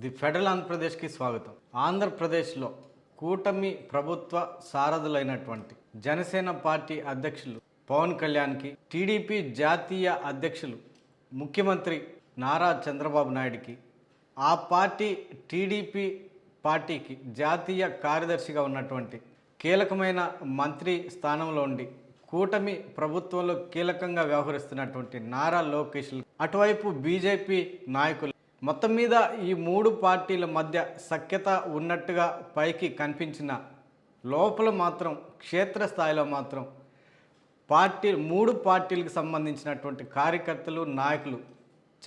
The federal ఆంధ్రప్రదేశ్కి స్వాగతం. ఆంధ్రప్రదేశ్లో కూటమి ప్రభుత్వ సారథులైనటువంటి జనసేన పార్టీ అధ్యక్షులు పవన్ కళ్యాణ్కి టీడీపీ జాతీయ అధ్యక్షులు ముఖ్యమంత్రి నారా చంద్రబాబు నాయుడికి ఆ పార్టీ టీడీపీ పార్టీకి జాతీయ కార్యదర్శిగా ఉన్నటువంటి కీలకమైన మంత్రి స్థానంలో ఉండి కూటమి ప్రభుత్వంలో కీలకంగా వ్యవహరిస్తున్నటువంటి నారా లోకేష్ అటువైపు బీజేపీ నాయకులు మొత్తం మీద ఈ మూడు పార్టీల మధ్య సఖ్యత ఉన్నట్టుగా పైకి కనిపించిన లోపల మాత్రం క్షేత్రస్థాయిలో మాత్రం పార్టీ మూడు పార్టీలకు సంబంధించినటువంటి కార్యకర్తలు నాయకులు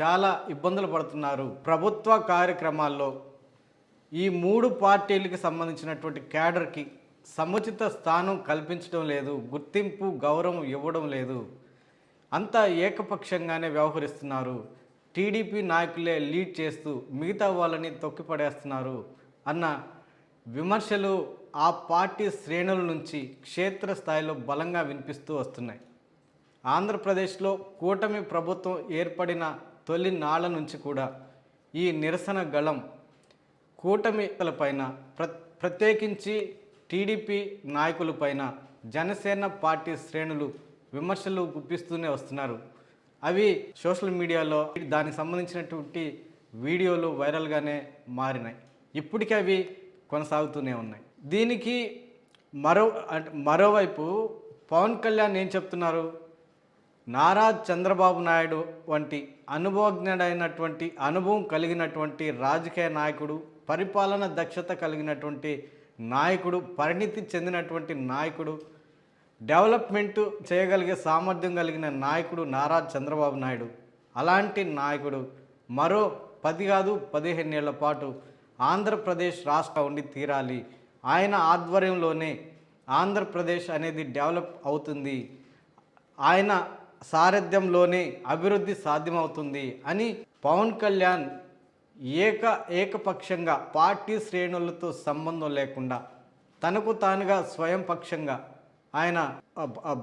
చాలా ఇబ్బందులు పడుతున్నారు. ప్రభుత్వ కార్యక్రమాల్లో ఈ మూడు పార్టీలకు సంబంధించినటువంటి క్యాడర్కి సముచిత స్థానం కల్పించడం లేదు గుర్తింపు గౌరవం ఇవ్వడం లేదు. అంతా ఏకపక్షంగానే వ్యవహరిస్తున్నారు. టీడీపీ నాయకులే లీడ్ చేస్తూ మిగతా వాళ్ళని తొక్కిపడేస్తున్నారు అన్న విమర్శలు ఆ పార్టీ శ్రేణుల నుంచి క్షేత్రస్థాయిలో బలంగా వినిపిస్తూ వస్తున్నాయి. ఆంధ్రప్రదేశ్లో కూటమి ప్రభుత్వం ఏర్పడిన తొలి నాళ్ళ నుంచి కూడా ఈ నిరసన గళం కూటమిలపైన ప్ర ప్రత్యేకించి టీడీపీ నాయకులపైన జనసేన పార్టీ శ్రేణులు విమర్శలు గుప్పిస్తూనే వస్తున్నారు. అవి సోషల్ మీడియాలో దానికి సంబంధించినటువంటి వీడియోలు వైరల్గానే మారినాయి. ఇప్పటికీ అవి కొనసాగుతూనే ఉన్నాయి. దీనికి మరో అంటే మరోవైపు పవన్ కళ్యాణ్ ఏం చెప్తున్నారు? నారా చంద్రబాబు నాయుడు వంటి అనుభవజ్ఞుడైనటువంటి అనుభవం కలిగినటువంటి రాజకీయ నాయకుడు పరిపాలన దక్షత కలిగినటువంటి నాయకుడు పరిణితి చెందినటువంటి నాయకుడు డెవలప్మెంట్ చేయగలిగే సామర్థ్యం కలిగిన నాయకుడు నారా చంద్రబాబు నాయుడు. అలాంటి నాయకుడు మరో పది కాదు పదిహేనేళ్ళ పాటు ఆంధ్రప్రదేశ్ రాష్ట్ర ఉండి తీరాలి. ఆయన ఆధ్వర్యంలోనే ఆంధ్రప్రదేశ్ అనేది డెవలప్ అవుతుంది. ఆయన సారథ్యంలోనే అభివృద్ధి సాధ్యమవుతుంది అని పవన్ కళ్యాణ్ ఏక ఏకపక్షంగా పార్టీ శ్రేణులతో సంబంధం లేకుండా తనకు తానుగా స్వయం పక్షంగా ఆయన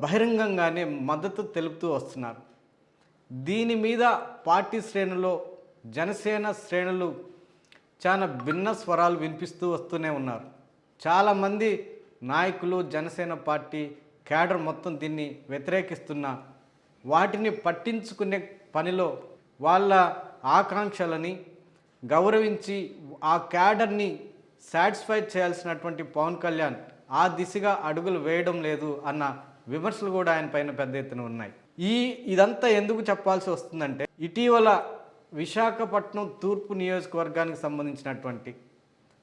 బహిరంగంగానే మద్దతు తెలుపుతూ వస్తున్నారు. దీని మీద పార్టీ శ్రేణులో జనసేన శ్రేణులు చాలా భిన్న స్వరాలు వినిపిస్తూ వస్తూనే ఉన్నారు. చాలామంది నాయకులు జనసేన పార్టీ క్యాడర్ మొత్తం దీన్ని వ్యతిరేకిస్తున్న వాటిని పట్టించుకునే పనిలో వాళ్ళ ఆకాంక్షలని గౌరవించి ఆ క్యాడర్ని సాటిస్ఫై చేయాల్సినటువంటి పవన్ కళ్యాణ్ ఆ దిశగా అడుగులు వేయడం లేదు అన్న విమర్శలు కూడా ఆయన పైన పెద్ద ఎత్తున ఉన్నాయి. ఈ ఇదంతా ఎందుకు చెప్పాల్సి వస్తుందంటే ఇటీవల విశాఖపట్నం తూర్పు నియోజకవర్గానికి సంబంధించినటువంటి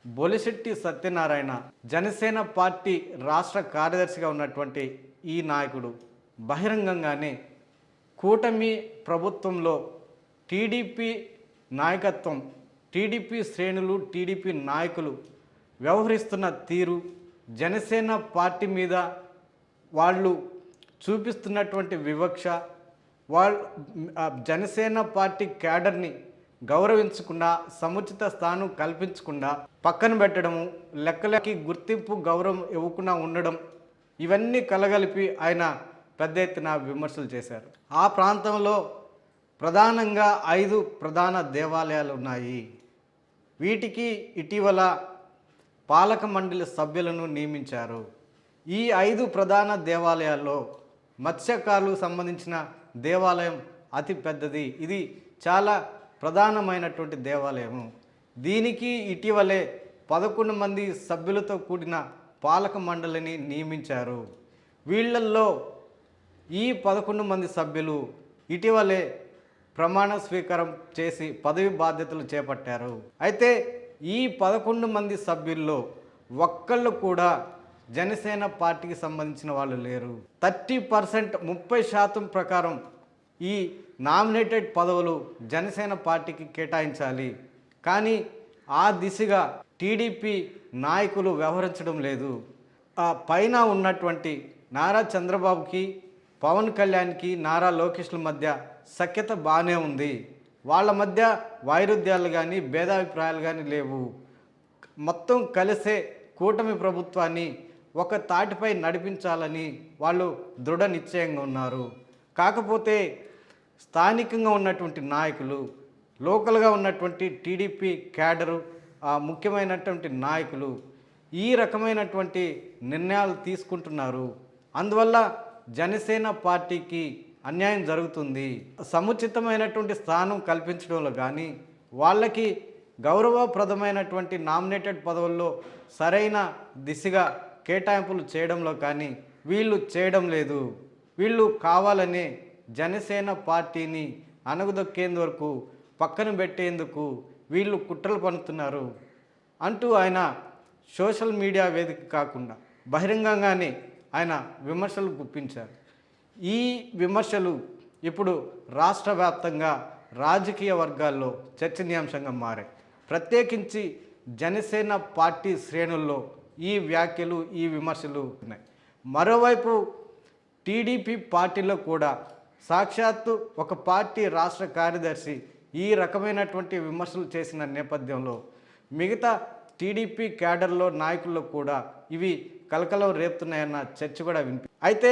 బొలిశెట్టి సత్యనారాయణ జనసేన పార్టీ రాష్ట్ర కార్యదర్శిగా ఉన్నటువంటి ఈ నాయకుడు బహిరంగంగానే కూటమి ప్రభుత్వంలో టీడీపీ నాయకత్వం టీడీపీ శ్రేణులు టీడీపీ నాయకులు వ్యవహరిస్తున్న తీరు జనసేన పార్టీ మీద వాళ్ళు చూపిస్తున్నటువంటి వివక్ష వాళ్ళు జనసేన పార్టీ క్యాడర్ని గౌరవించకుండా సముచిత స్థానం కల్పించకుండా పక్కన పెట్టడము లెక్కలకి గుర్తింపు గౌరవం ఇవ్వకుండా ఉండడం ఇవన్నీ కలగలిపి ఆయన పెద్ద ఎత్తున విమర్శలు చేశారు. ఆ ప్రాంతంలో ప్రధానంగా ఐదు ప్రధాన దేవాలయాలు ఉన్నాయి. వీటికి ఇటీవల పాలక మండలి సభ్యులను నియమించారు. ఈ ఐదు ప్రధాన దేవాలయాల్లో మత్స్యకారులకు సంబంధించిన దేవాలయం అతి పెద్దది. ఇది చాలా ప్రధానమైనటువంటి దేవాలయము. దీనికి ఇటీవలే పదకొండు మంది సభ్యులతో కూడిన పాలక మండలిని నియమించారు. వీళ్ళల్లో ఈ పదకొండు మంది సభ్యులు ఇటీవలే ప్రమాణ స్వీకారం చేసి పదవి బాధ్యతలు చేపట్టారు. అయితే ఈ పదకొండు మంది సభ్యుల్లో ఒక్కళ్ళు కూడా జనసేన పార్టీకి సంబంధించిన వాళ్ళు లేరు. థర్టీ పర్సెంట్ ముప్పై శాతం ప్రకారం ఈ నామినేటెడ్ పదవులు జనసేన పార్టీకి కేటాయించాలి. కానీ ఆ దిశగా టీడీపీ నాయకులు వ్యవహరించడం లేదు. ఆ పైన ఉన్నటువంటి నారా చంద్రబాబుకి పవన్ కళ్యాణ్కి నారా లోకేష్ల మధ్య సఖ్యత బాగానే ఉంది. వాళ్ళ మధ్య వైరుధ్యాలు కానీ భేదాభిప్రాయాలు కానీ లేవు. మొత్తం కలిసే కూటమి ప్రభుత్వాన్ని ఒక తాటిపై నడిపించాలని వాళ్ళు దృఢ నిశ్చయంగా ఉన్నారు. కాకపోతే స్థానికంగా ఉన్నటువంటి నాయకులు లోకల్గా ఉన్నటువంటి టీడీపీ క్యాడరు ముఖ్యమైనటువంటి నాయకులు ఈ రకమైనటువంటి నిర్ణయాలు తీసుకుంటున్నారు. అందువల్ల జనసేన పార్టీకి అన్యాయం జరుగుతుంది. సముచితమైనటువంటి స్థానం కల్పించడంలో కానీ వాళ్ళకి గౌరవప్రదమైనటువంటి నామినేటెడ్ పదవుల్లో సరైన దిశగా కేటాయింపులు చేయడంలో కానీ వీళ్ళు చేయడం లేదు. వీళ్ళు కావాలనే జనసేన పార్టీని అణగదొక్కేందుకు పక్కన పెట్టేందుకు వీళ్ళు కుట్రలు పన్నుతున్నారు. అంటూ ఆయన సోషల్ మీడియా వేదిక కాకుండా బహిరంగంగానే ఆయన విమర్శలు గుప్పించారు. ఈ విమర్శలు ఇప్పుడు రాష్ట్ర వ్యాప్తంగా రాజకీయ వర్గాల్లో చర్చనీయాంశంగా మారాయి. ప్రత్యేకించి జనసేన పార్టీ శ్రేణుల్లో ఈ వ్యాఖ్యలు ఈ విమర్శలు ఉన్నాయి. మరోవైపు టీడీపీ పార్టీలో కూడా సాక్షాత్తు ఒక పార్టీ రాష్ట్ర కార్యదర్శి ఈ రకమైనటువంటి విమర్శలు చేసిన నేపథ్యంలో మిగతా టీడీపీ క్యాడర్లో నాయకుల్లో కూడా ఇవి కలకలం రేపుతున్నాయన్న చర్చ కూడా వినిపి అయితే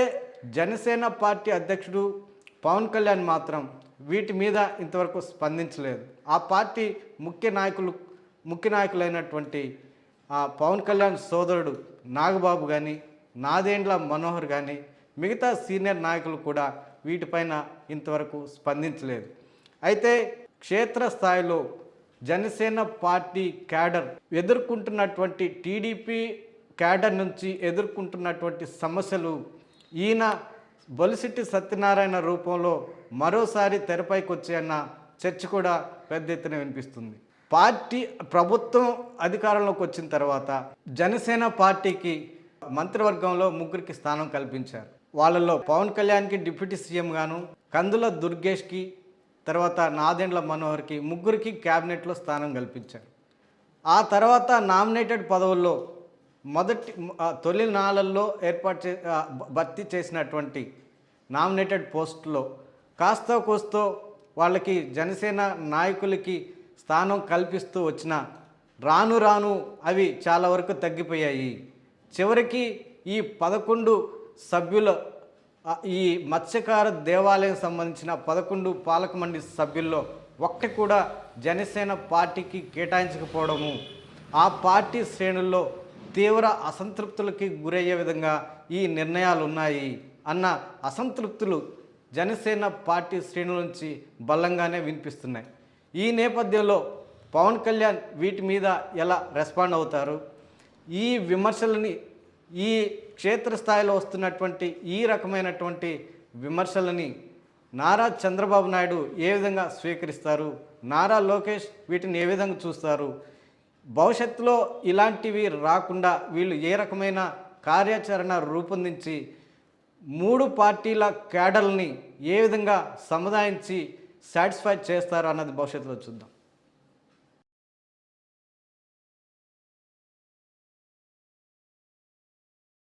జనసేన పార్టీ అధ్యక్షుడు పవన్ కళ్యాణ్ మాత్రం వీటి మీద ఇంతవరకు స్పందించలేదు. ఆ పార్టీ ముఖ్య నాయకులు ముఖ్య నాయకులైనటువంటి ఆ పవన్ కళ్యాణ్ సోదరుడు నాగబాబు కానీ నాదేండ్ల మనోహర్ కానీ మిగతా సీనియర్ నాయకులు కూడా వీటిపైన ఇంతవరకు స్పందించలేదు. అయితే క్షేత్రస్థాయిలో జనసేన పార్టీ క్యాడర్ ఎదుర్కొంటున్నటువంటి టీడీపీ క్యాడర్ నుంచి ఎదుర్కొంటున్నటువంటి సమస్యలు ఈయన బొలిసిట్టి సత్యనారాయణ రూపంలో మరోసారి తెరపైకి వచ్చాయన్న చర్చ కూడా పెద్ద ఎత్తున వినిపిస్తుంది. పార్టీ ప్రభుత్వం అధికారంలోకి వచ్చిన తర్వాత జనసేన పార్టీకి మంత్రివర్గంలో ముగ్గురికి స్థానం కల్పించారు. వాళ్ళల్లో పవన్ కళ్యాణ్కి డిప్యూటీ సీఎం గాను కందుల దుర్గేష్కి తర్వాత నాదెండ్ల మనోహర్కి ముగ్గురికి క్యాబినెట్లో స్థానం కల్పించారు. ఆ తర్వాత నామినేటెడ్ పదవుల్లో మొదటి తొలి నాళ్ళల్లో ఏర్పాటు చే భర్తీ చేసినటువంటి నామినేటెడ్ పోస్టులో కాస్తో కూస్తో వాళ్ళకి జనసేన నాయకులకి స్థానం కల్పిస్తూ వచ్చిన రాను రాను అవి చాలా వరకు తగ్గిపోయాయి. చివరికి ఈ పదకొండు సభ్యుల ఈ మత్స్యకార దేవాలయం సంబంధించిన పదకొండు పాలక మండలి సభ్యుల్లో ఒక్కటి కూడా జనసేన పార్టీకి కేటాయించకపోవడము ఆ పార్టీ శ్రేణుల్లో తీవ్ర అసంతృప్తులకి గురయ్యే విధంగా ఈ నిర్ణయాలు ఉన్నాయి అన్న అసంతృప్తులు జనసేన పార్టీ శ్రేణుల నుంచి బలంగానే వినిపిస్తున్నాయి. ఈ నేపథ్యంలో పవన్ కళ్యాణ్ వీటి మీద ఎలా రెస్పాండ్ అవుతారు? ఈ విమర్శలని ఈ క్షేత్రస్థాయిలో వస్తున్నటువంటి ఈ రకమైనటువంటి విమర్శలని నారా చంద్రబాబు నాయుడు ఏ విధంగా స్వీకరిస్తారు? నారా లోకేష్ వీటిని ఏ విధంగా చూస్తారు? భవిష్యత్తులో ఇలాంటివి రాకుండా వీళ్ళు ఏ రకమైన కార్యాచరణ రూపొందించి మూడు పార్టీల క్యాడల్ని ఏ విధంగా సముదాయించి సాటిస్ఫై చేస్తారు అన్నది భవిష్యత్తులో చూద్దాం.